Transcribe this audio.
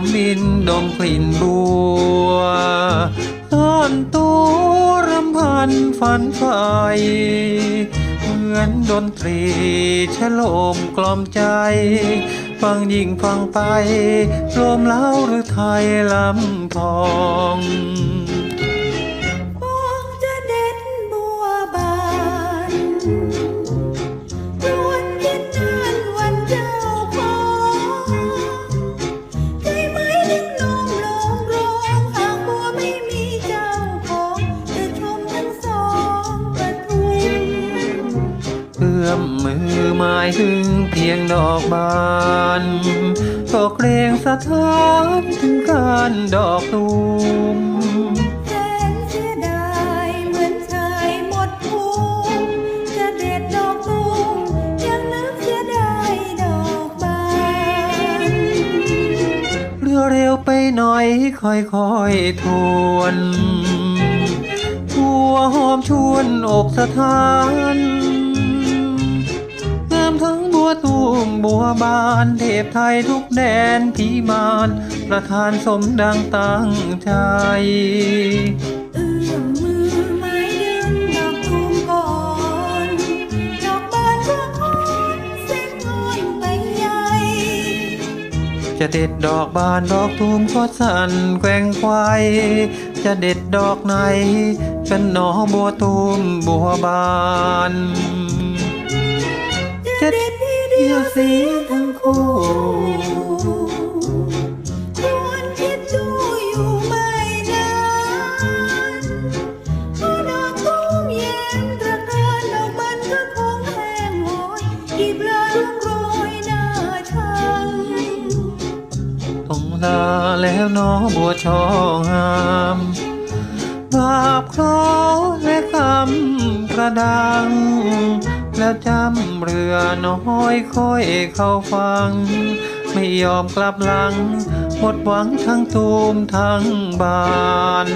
มบินดมกลิ่นบัวซ่อนตัวรำพันฝันไฟเหมือนดนตรีชะโลมกล่อมใจ ฟังยิ่งฟังไปรวมเล้าหรือไทยลำพอง มมือหมายถึงเพียงดอกบานก็เกรงสะท้านถึงการดอกตูมแสนเสียดายเหมือนชายหมดภูมิจะเด็ดดอกตูมยังนึกเสียดายดอกบานเรือเร็วไปหน่อยค่อยๆทวนหัวหอมชวนอกสถานงามทั้งบั วตูมบัวบานเทพไทยทุกแดนพีมานประธานสมดังตั้งใจเอื้อมมือไม้ดึงดอกตูมก่อนดอกบานก็คอนเส้นงอนไปใหญ่จะเด็ดดอกบานดอกตูมก็สั่นแกว่งไขวจะเด็ดดอกไหนกันหนอบัวตูมบัวบานจะเด็ดที เดียวเสียทั้งคู่ควรคิดดูอยู่ไม่นานพราะดอกตูมแย้มตระการดอกมันก็คงแห้งหอยกีบลาลุงโรยหน้าชังต้องลาแล้วหนอบัวช่อหามบาปเคราะห์และคำประดัง แล้วจำเรือน้อยค่อยเข้าฟัง ไม่ยอมกลับหลัง หมดหวังทั้งตูมทั้งบาน